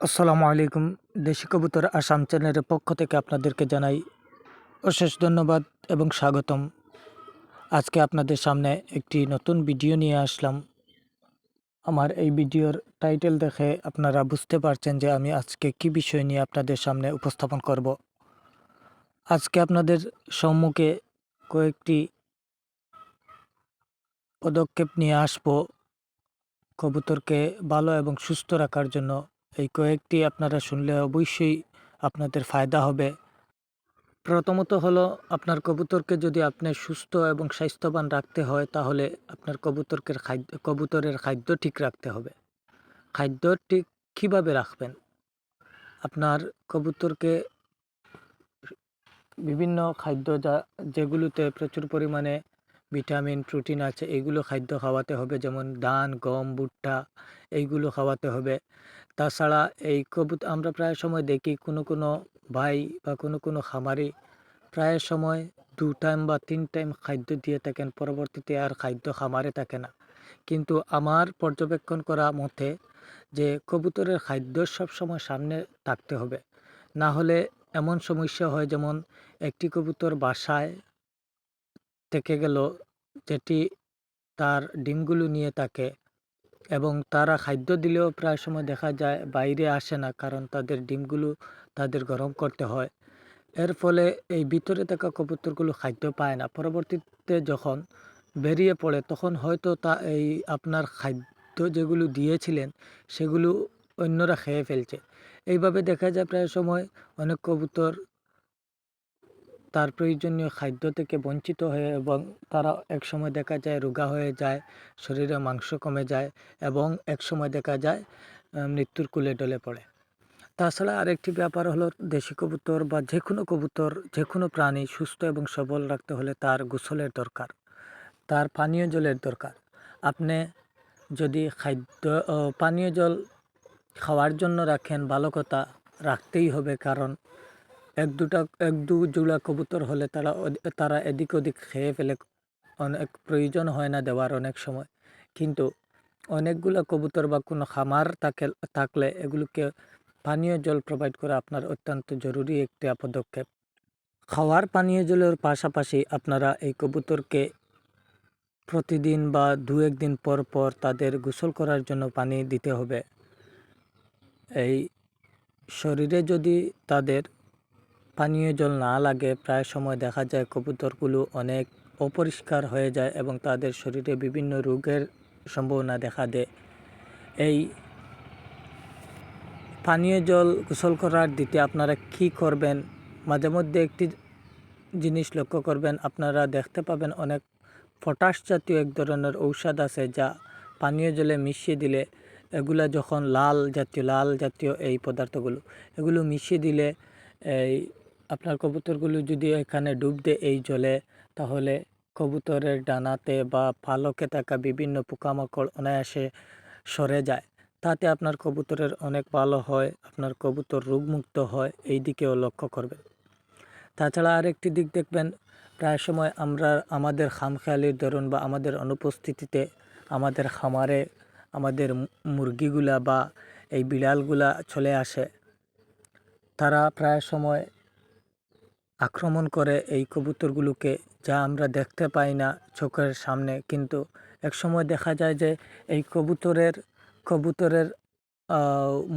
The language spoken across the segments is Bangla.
আসসালামু আলাইকুম। দেশি কবুতর আসাম চ্যানেলের পক্ষ থেকে আপনাদেরকে জানাই অশেষ ধন্যবাদ এবং স্বাগতম। আজকে আপনাদের সামনে একটি নতুন ভিডিও নিয়ে আসলাম। আমার এই ভিডিওর টাইটেল দেখে আপনারা বুঝতে পারছেন যে আমি আজকে কি বিষয় নিয়ে আপনাদের সামনে উপস্থাপন করব। আজকে আপনাদের সম্মুখে কয়েকটি পদক্ষেপ নিয়ে আসব। কবুতরকে ভালো এবং সুস্থ রাখার জন্য এই কয়েকটি আপনারা শুনলে অবশ্যই আপনাদের ফায়দা হবে। প্রথমত হলো, আপনার কবুতরকে যদি আপনি সুস্থ এবং স্বাস্থ্যবান রাখতে হয়, তাহলে আপনার কবুতরকে খাদ্য, কবুতরের খাদ্য ঠিক রাখতে হবে। খাদ্য ঠিক কীভাবে রাখবেন? আপনার কবুতরকে বিভিন্ন খাদ্য যা, যেগুলোতে প্রচুর পরিমাণে ভিটামিন, প্রোটিন আছে এইগুলো খাদ্য খাওয়াতে হবে, যেমন ধান গম, ভুট্টা, এইগুলো খাওয়াতে হবে। তাছাড়া এই কবুত, আমরা প্রায় সময় দেখি কোনো কোনো ভাই বা কোনো কোনো খামারি প্রায় সময় দু টাইম বা তিন টাইম খাদ্য দিয়ে থাকেন, পরবর্তীতে আর খাদ্য খামারে থাকে না। কিন্তু আমার পর্যবেক্ষণ করা মতে যে কবুতরের খাদ্য সবসময় সামনে থাকতে হবে। না হলে এমন সমস্যা হয় যেমন একটি কবুতর বাসায় থেকে গেল যেটি তার ডিমগুলো নিয়ে থাকে এবং তারা খাদ্য দিলেও প্রায় সময় দেখা যায় বাইরে আসে না কারণ তাদের ডিমগুলো তাদের গরম করতে হয়। এর ফলে এই ভিতরে থাকা কবুতরগুলো খাদ্য পায় না। পরবর্তীতে যখন বেরিয়ে পড়ে তখন হয়তো তা এই আপনার খাদ্য যেগুলো দিয়েছিলেন সেগুলো অন্যরা খেয়ে ফেলছে। এইভাবে দেখা যায় প্রায় সময় অনেক কবুতর তার প্রয়োজনীয় খাদ্য থেকে বঞ্চিত হয়ে এবং তারা একসময় দেখা যায় রোগা হয়ে যায়, শরীরে মাংস কমে যায় এবং একসময় দেখা যায় মৃত্যুর কুলে ডলে পড়ে। তাছাড়া আরেকটি ব্যাপার হলো দেশি কবুতর বা যে কোনো কবুতর যে কোনো প্রাণী সুস্থ এবং সবল রাখতে হলে তার গোসলের দরকার, তার পানীয় জলের দরকার। আপনি যদি খাদ্য পানীয় জল খাওয়ার জন্য রাখেন, ভালো কথা, রাখতেই হবে কারণ এক দুটা, এক দু জোড়া কবুতর হলে তারা তারা এদিক ওদিক খেয়ে ফেলে। অনেক প্রয়োজন হয় না দেওয়ার অনেক সময়। কিন্তু অনেকগুলো কবুতর বা কোনো খামার থাকে থাকলে এগুলোকে পানীয় জল প্রোভাইড করা আপনার অত্যন্ত জরুরি একটি পদক্ষেপ। খাওয়ার পানীয় জলের পাশাপাশি আপনারা এই কবুতরকে প্রতিদিন বা দু একদিন পর পর তাদের গোসল করার জন্য পানি দিতে হবে। এই শরীরে যদি তাদের পানীয় জল না লাগে, প্রায় সময় দেখা যায় কবুতরগুলো অনেক অপরিষ্কার হয়ে যায় এবং তাদের শরীরে বিভিন্ন রোগের সম্ভাবনা দেখা দেয়। এই পানীয় জল গোসল করার দিতে আপনারা কি করবেন? মাঝে মধ্যে একটি জিনিস লক্ষ্য করবেন, আপনারা দেখতে পাবেন অনেক পটাশ জাতীয় এক ধরনের ঔষধ আছে যা পানীয় জলে মিশিয়ে দিলে এগুলা যখন লাল জাতীয় লাল জাতীয় এই পদার্থগুলো, এগুলো মিশিয়ে দিলে এই আপনার কবুতরগুলো যদি এখানে ডুব দেয় এই জলে, তাহলে কবুতরের ডানাতে বা পালকে থাকা বিভিন্ন পোকামাকড় অনায়াসে সরে যায়। তাতে আপনার কবুতরের অনেক ভালো হয়, আপনার কবুতর রোগমুক্ত হয়, এই দিকেও লক্ষ্য করবেন। তাছাড়া আরেকটি দিক দেখবেন, প্রায় সময় আমরা আমাদের খামখেয়ালির ধরুন বা আমাদের অনুপস্থিতিতে আমাদের খামারে আমাদের মুরগিগুলা বা এই বিড়ালগুলা চলে আসে। তারা প্রায় সময় আক্রমণ করে এই কবুতরগুলোকে, যা আমরা দেখতে পাই না চোখের সামনে। কিন্তু একসময় দেখা যায় যে এই কবুতরের কবুতরের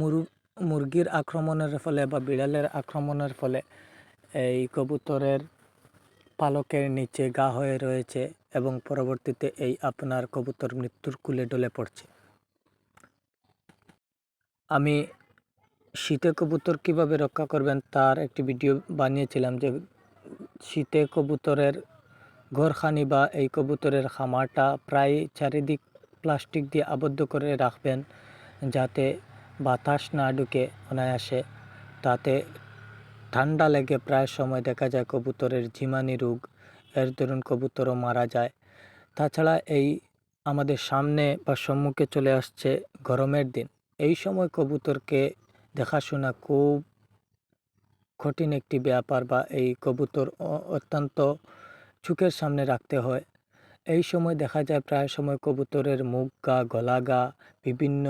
মুরু, মুরগির আক্রমণের ফলে বা বিড়ালের আক্রমণের ফলে এই কবুতরের পালকের নিচে গা হয়ে রয়েছে এবং পরবর্তীতে এই আপনার কবুতর মৃত্যুর কুলে ডলে পড়ছে। আমি শীতে কবুতর কীভাবে রক্ষা করবেন তার একটি ভিডিও বানিয়েছিলাম যে শীতে কবুতরের ঘরখানি বা এই কবুতরের খামারটা প্রায় চারিদিক প্লাস্টিক দিয়ে আবদ্ধ করে রাখবেন যাতে বাতাস না ঢুকে অনায়াসে। তাতে ঠান্ডা লেগে প্রায় সময় দেখা যায় কবুতরের ঝিমানি রোগ, এর দরুন কবুতরও মারা যায়। তাছাড়া এই আমাদের সামনে বা সম্মুখে চলে আসছে গরমের দিন। এই সময় কবুতরকে দেখাশোনা খুব কঠিন একটি ব্যাপার বা এই কবুতর অত্যন্ত চোখের সামনে রাখতে হয়। এই সময় দেখা যায় প্রায় সময় কবুতরের মুখ গা, গলা গা, বিভিন্ন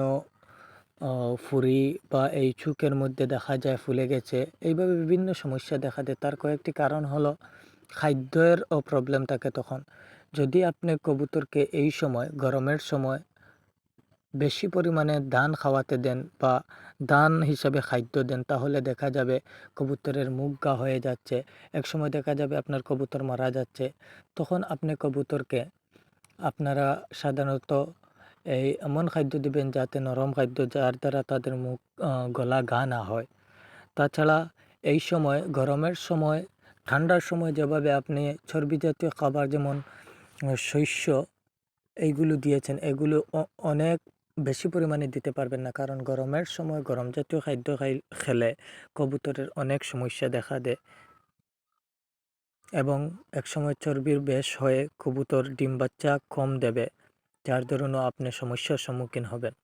ফুরি বা এই চুকের মধ্যে দেখা যায় ফুলে গেছে। এইভাবে বিভিন্ন সমস্যা দেখা দেয়। তার কয়েকটি কারণ হলো খাদ্যের ও প্রবলেম থাকে তখন। যদি আপনি কবুতরকে এই সময়, গরমের সময় বেশি পরিমাণে ধান খাওয়াতে দেন বা দান হিসাবে খাদ্য দেন, তাহলে দেখা যাবে কবুতরের মুখ গা হয়ে যাচ্ছে। একসময় দেখা যাবে আপনার কবুতর মারা যাচ্ছে। তখন আপনি কবুতরকে আপনারা সাধারণত এই এমন খাদ্য দিবেন যাতে নরম খাদ্য, যার দ্বারা তাদের মুখ গলা ঘা না হয়। তাছাড়া এই সময়, গরমের সময়, ঠান্ডার সময় যেভাবে আপনি চর্বি জাতীয় খাবার যেমন শস্য, এইগুলো দিয়েছেন, এগুলো অনেক বেশি পরিমাণে দিতে পারবেন না। কারণ গরমের সময় গরম জাতীয় খাদ্য খাই খেলে কবুতরের অনেক সমস্যা দেখা দেয়। এবং একসময় চর্বির বেশ হয়ে কবুতর, ডিম বাচ্চা কম দেবে, যার দরুনও আপনি সমস্যার সম্মুখীন হবেন।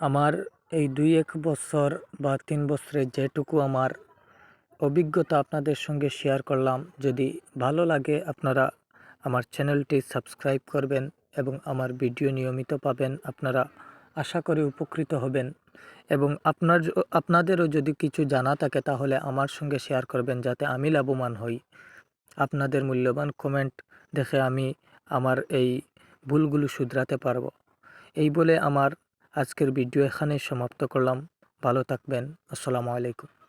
আমার এই দুই এক বছর বা তিন বছরে যেটুকু আমার অভিজ্ঞতা আপনাদের সঙ্গে শেয়ার করলাম। যদি ভালো লাগে আপনারা আমার চ্যানেলটি সাবস্ক্রাইব করবেন। এবং আমার ভিডিও নিয়মিত পাবেন। আপনারা আশা করি উপকৃত হবেন। এবং আপনার আপনাদেরও যদি কিছু জানা থাকে, তাহলে আমার সঙ্গে শেয়ার করবেন যাতে আমি লাভবান হই। আপনাদের মূল্যবান কমেন্ট দেখে আমি আমার এই ভুলগুলো শুধরাতে পারব। এই বলে আমার আজকের ভিডিও এখানেই সমাপ্ত করলাম। ভালো থাকবেন। আসসালামু আলাইকুম।